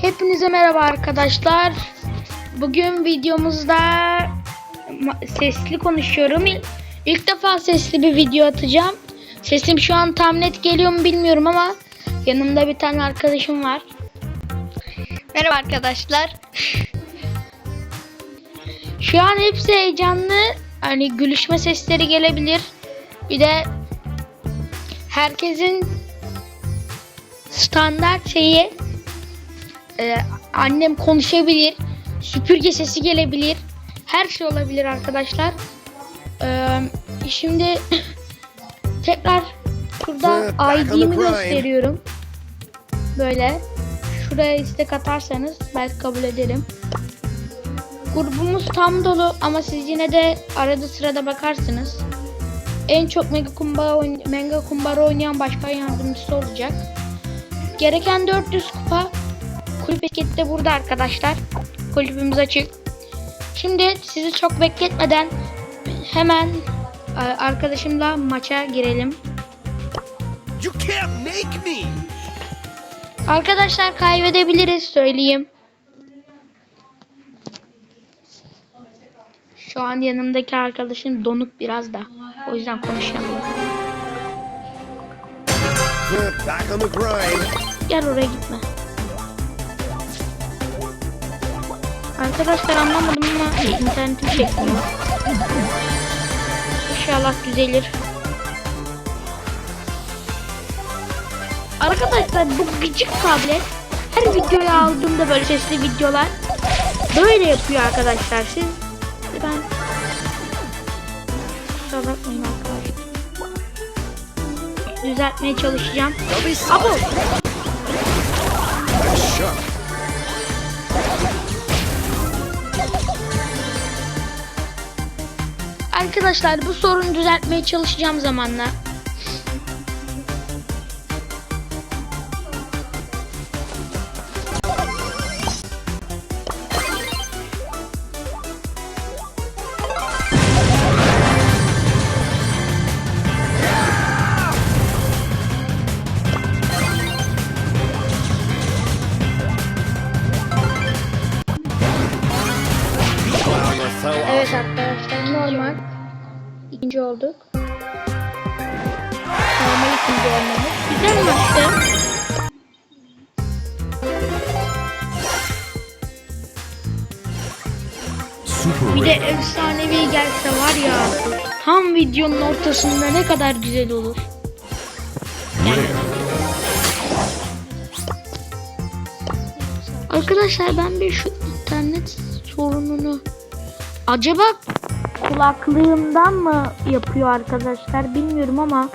Hepinize merhaba arkadaşlar. Bugün videomuzda sesli konuşuyorum. İl- İlk defa sesli bir video atacağım. Sesim şu an tam net geliyor mu bilmiyorum ama yanımda bir tane arkadaşım var. Merhaba arkadaşlar. Şu an hepsi heyecanlı. Hani gülüşme sesleri gelebilir. Bir de herkesin standart şeyi ee, annem konuşabilir, süpürge sesi gelebilir, her şey olabilir arkadaşlar. Ee, şimdi tekrar şurada ID'mi gösteriyorum. Böyle şuraya istek atarsanız belki kabul ederim. Grubumuz tam dolu ama siz yine de arada sırada bakarsınız. En çok Mega Kumbara, Mega Kumbara oynayan başkan yardımcısı olacak. Gereken 400 kupa kulüp etiketi de burada arkadaşlar. Kulübümüz açık. Şimdi sizi çok bekletmeden hemen e, arkadaşımla maça girelim. You can't make me! Arkadaşlar kaybedebiliriz söyleyeyim. Şu an yanımdaki arkadaşım donuk biraz da. O yüzden konuşamıyorum. Gel oraya gitme. Arkadaşlar anlamadım ama internetim çekmiyor. İnşallah düzelir. Arkadaşlar bu gıcık tablet her videoya aldığımda böyle sesli videolar böyle yapıyor arkadaşlar. Siz ben kusura bakmayın arkadaşlar. Düzeltmeye çalışacağım. Abo! Arkadaşlar bu sorunu düzeltmeye çalışacağım zamanla. Normal ikinci olmamız. Güzel maçtı. Super Bir de efsanevi gelse var ya. Tam videonun ortasında ne kadar güzel olur. Arkadaşlar ben bir şu internet sorununu acaba kulaklığımdan mı yapıyor arkadaşlar bilmiyorum ama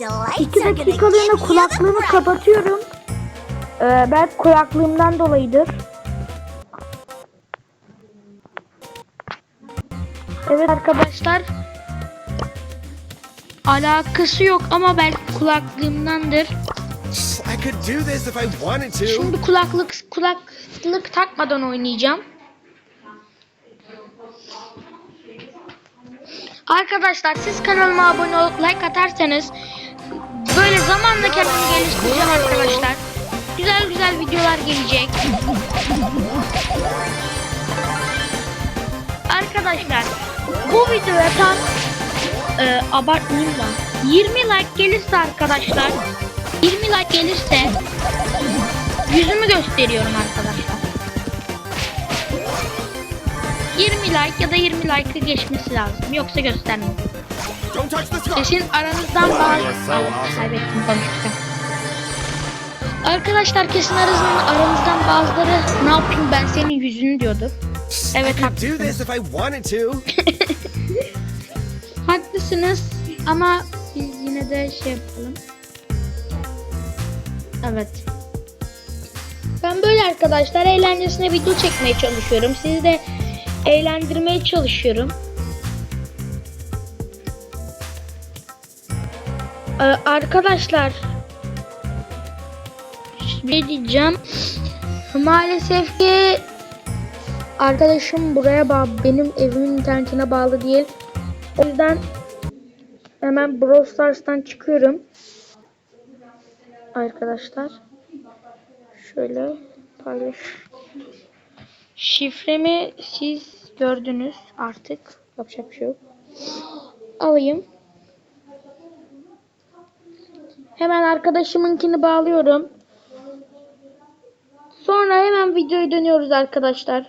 2 are gonna dakikalığına kulaklığımı kapatıyorum. Ee, belki kulaklığımdan dolayıdır. Evet arkadaşlar. Alakası yok ama belki kulaklığımdandır. Şimdi kulaklık kulaklık takmadan oynayacağım. Arkadaşlar siz kanalıma abone olup like atarsanız zamanla kendimi geliştireceğim arkadaşlar. Güzel güzel videolar gelecek. Arkadaşlar bu videoya tam e, abartmayayım da 20 like gelirse arkadaşlar 20 like gelirse yüzümü gösteriyorum arkadaşlar. 20 like ya da 20 like'ı geçmesi lazım. Yoksa göstermem. Kesin aranızdan bazı... Ay. Kaybettim konuşurken. Arkadaşlar kesin aranızdan, aranızdan bazıları ne yapayım ben senin yüzünü diyordu. Evet haklısınız. Haklısınız ama biz yine de şey yapalım. Evet. Ben böyle arkadaşlar eğlencesine video çekmeye çalışıyorum. Sizi de eğlendirmeye çalışıyorum. Ee, arkadaşlar şey diyeceğim. Maalesef ki arkadaşım buraya bağlı, benim evimin internetine bağlı değil. O yüzden hemen Brawl Stars'tan çıkıyorum. Arkadaşlar. Şöyle paylaş. Şifremi siz gördünüz artık. Yapacak bir şey yok. Alayım. Hemen arkadaşımınkini bağlıyorum. Sonra hemen videoyu dönüyoruz arkadaşlar.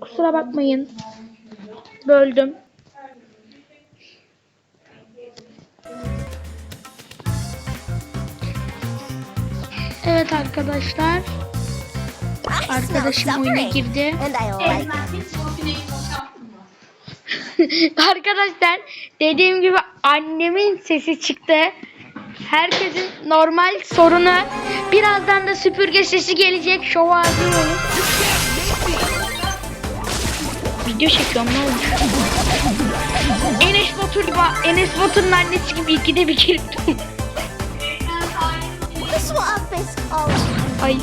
Kusura bakmayın. Böldüm. Evet arkadaşlar. Arkadaşım oyuna girdi. Arkadaşlar dediğim gibi annemin sesi çıktı. Herkesin normal sorunu. Birazdan da süpürge sesi gelecek. Şov hazır olun. Video çekiyorum ne olmuş? Enes Batur gibi, Enes Batur'un annesi gibi ikide bir girdim. The swamp is all Ay.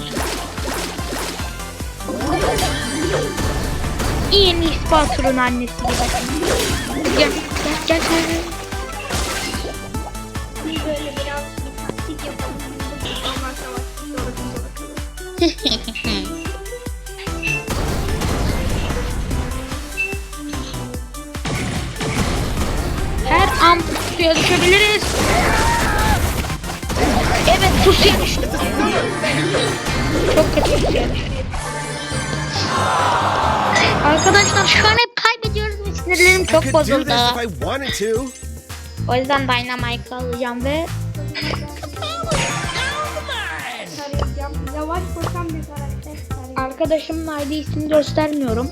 Enes Batur'un annesi gibi. Gel, gel, gel, gel. Her an pusuya düşebiliriz. Evet pusuya düştüm. Çok kötü pusuya düştüm. Arkadaşlar şu an hep kaybediyoruz ve sinirlerim çok bozuldu. O yüzden Dynamite alacağım ve Yavaş koşan bir karakter. arkadaşımın ID'sini göstermiyorum.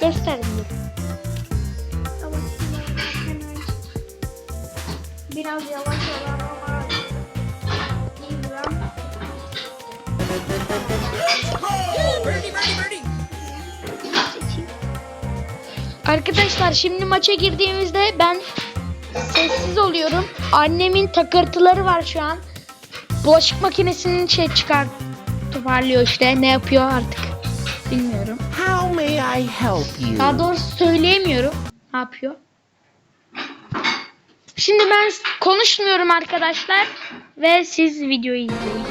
Göstermiyorum. Biraz yavaş olan ama. Arkadaşlar şimdi maça girdiğimizde ben sessiz oluyorum. Annemin takırtıları var şu an. Bulaşık makinesinin şey çıkar toparlıyor işte. Ne yapıyor artık bilmiyorum. How may I help you? Daha doğrusu söyleyemiyorum. Ne yapıyor? Şimdi ben konuşmuyorum arkadaşlar ve siz videoyu izleyin.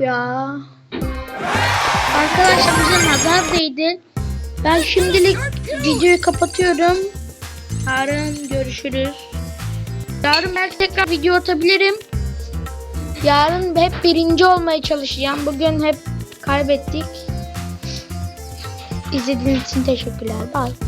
Ya. Arkadaşlar bize nazar değdi. Ben şimdilik videoyu kapatıyorum. Yarın görüşürüz. Yarın belki tekrar video atabilirim. Yarın hep birinci olmaya çalışacağım. Bugün hep kaybettik. İzlediğiniz için teşekkürler. Bye.